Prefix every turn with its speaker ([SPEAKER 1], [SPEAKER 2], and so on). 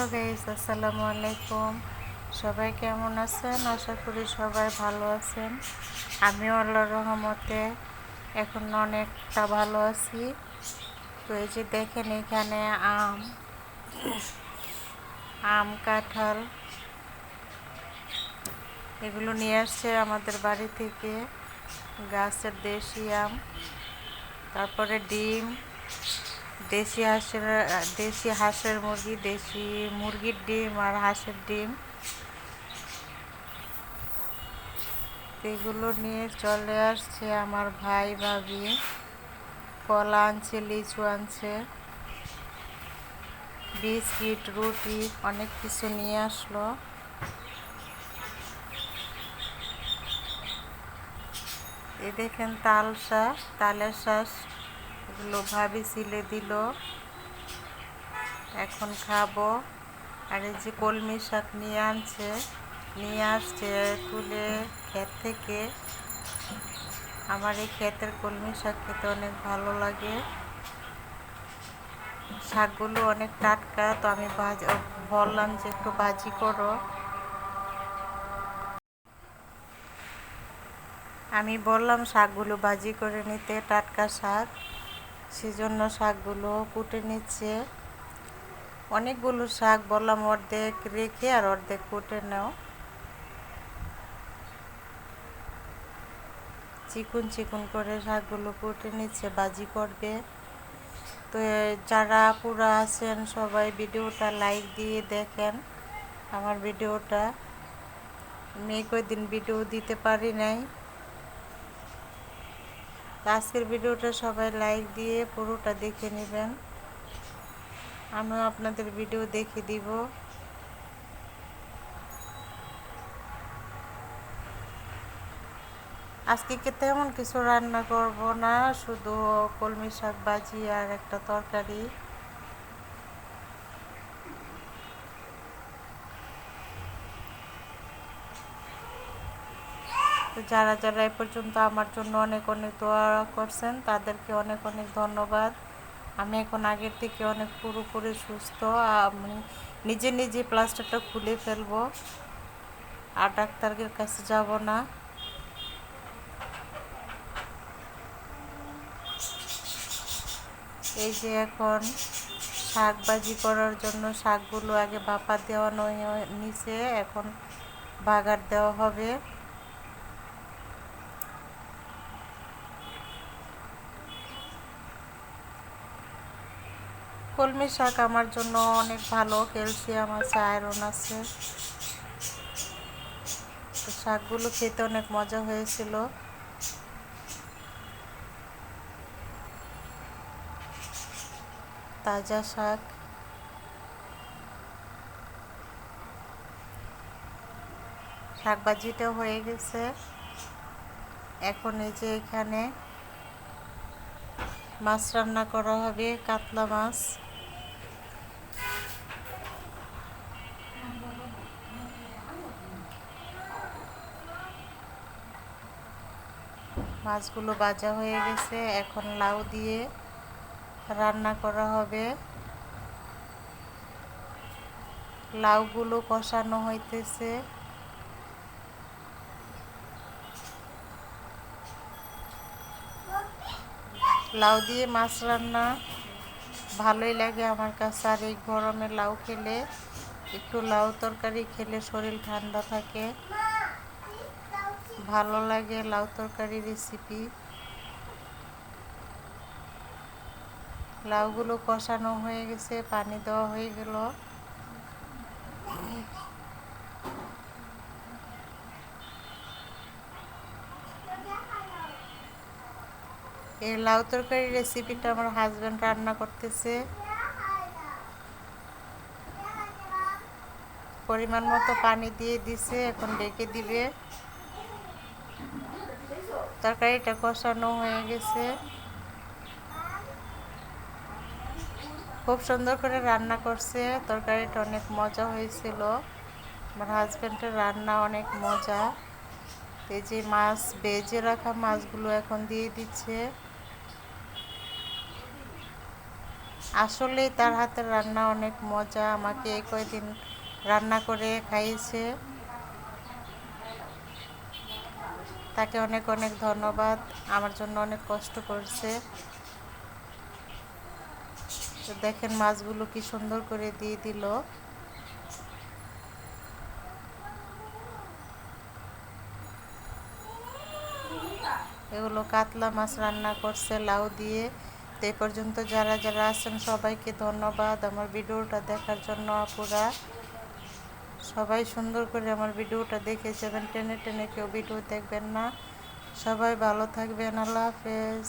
[SPEAKER 1] Hello guys, আসসালামু আলাইকুম। সবাই কেমন আছেন? আশা করি সবাই ভালো আছেন। আমিও আল্লাহর রহমতে এখন অনেকটা ভালো আছি। তো এই যে দেখেন এখানে আম আম, কাঁঠাল এগুলো নিয়ে আসছে আমাদের বাড়ি থেকে। গাছের দেশি আম, তারপরে ডিম দেশি হাঁসের দেশি হাঁসের মুরগি, দেশি মুরগির ডিম আর হাঁসের ডিম। এগুলো নিয়ে চলে আসছে আমার ভাই ভাবি। কলা আনছে, লিচু আনছে, বিস্কিট, রুটি, অনেক কিছু নিয়ে আসলো। এই দেখেন তাল তালের শাঁস এগুলো ভাবি সিলে দিল। এখন খাব। আর এই যে কলমি শাক নিয়ে আনছে, নিয়ে আসছে তুলে ক্ষেত থেকে। আমার এই ক্ষেতের কলমি শাক খেতে অনেক ভালো লাগে। শাকগুলো অনেক টাটকা, তো আমি ভাজ বললাম যে একটু ভাজি করো। আমি বললাম শাকগুলো ভাজি করে নিতে, টাটকা শাক। সেজন্য শাকগুলো কুটে নিচ্ছে। অনেকগুলো শাক বললাম অর্ধেক রেখে আর অর্ধেক কুটে নাও। চিকুন চিকুন করে শাকগুলো কুটে নিচ্ছে, বাজি করবে। তো যারা পুরা আছেন সবাই ভিডিওটা লাইক দিয়ে দেখেন আমার ভিডিওটা। আমি কয়েকদিন ভিডিও দিতে পারি নাই। আজকের ভিডিওটা সবাই লাইক দিয়ে পুরোটা দেখে নেবেন। আমিও আপনাদের ভিডিও দেখে দিব। আজকে কে তেমন কিছু রান্না করব না? শুধু কলমি শাক ভাজি আর একটা তরকারি। তো যারা যারা এ পর্যন্ত আমার জন্য অনেক অনেক দোয়া করছেন, তাদেরকে অনেক অনেক ধন্যবাদ। আমি এখন আগের থেকে অনেক পুরোপুরি সুস্থ। আমি নিজে নিজে প্লাস্টারটা খুলে ফেলব। আর ডাক্তারের কাছে যাব না। এই যে এখন শাক ভাজি করার জন্য শাকগুলো আগে বাপা দেওয়া নিচে। এখন বাগার দেওয়া হবে। কলমি শাক আমার জন্য অনেক ভালো। ক্যালসিয়াম আছে, আয়রন আছে। শাকগুলো খেতে অনেক মজা হয়েছিল। তাজা শাক। শাক ভাজিটা হয়ে গেছে। এখন এই যে এখানে মাছ রান্না করা হবে, কাতলা মাছ। মাছগুলো ভাজা হয়ে গেছে। এখন লাউ দিয়ে রান্না করা হবে। লাউগুলো কষানো হইতেছে। লাউ দিয়ে মাছ রান্না ভালোই লাগে আমার কাছে। আর এই গরমে লাউ খেলে একটু লাউ তরকারি খেলে শরীর ঠান্ডা থাকে। ভালো লাগে লাউ তরকারি রেসিপি লাউগুলো কষানো হয়ে গেছে, পানি দেওয়া হয়ে গেল। এই লাউ তরকারি রেসিপিটা আমার হাজব্যান্ড রান্না করতেছে। পরিমাণ মতো পানি দিয়ে দিছে, এখন ডেকে দিবে। তরকারিটা কষানো হয়ে গেছে। খুব সুন্দর করে রান্না করছে। তরকারিটা অনেক মজা হয়েছিল। আমার হাজব্যান্ডের রান্না অনেক মজা। এই যে মাছ বেজে রাখা মাছগুলো এখন দিয়ে দিচ্ছে। আসলেই তার হাতের রান্না অনেক মজা। আমাকে এই কয়দিন রান্না করে খাইয়েছে। তাকে অনেক অনেক ধন্যবাদ। আমার জন্য অনেক কষ্ট করছে। দেখেন মাছগুলো কি সুন্দর করে দিয়ে দিল। এগুলো কাতলা মাছ রান্না করছে, লাউ দিয়ে। তো পর্যন্ত যারা যারা আছেন সবাইকে ধন্যবাদ। আমার ভিডিওটা দেখার জন্য আপুরা। সবাই সুন্দর করে আমার ভিডিওটা দেখে যাবেন। টেনে টেনে কেউ ভিডিও দেখবেন না। সবাই ভালো থাকবেন। আল্লাহ হাফেজ।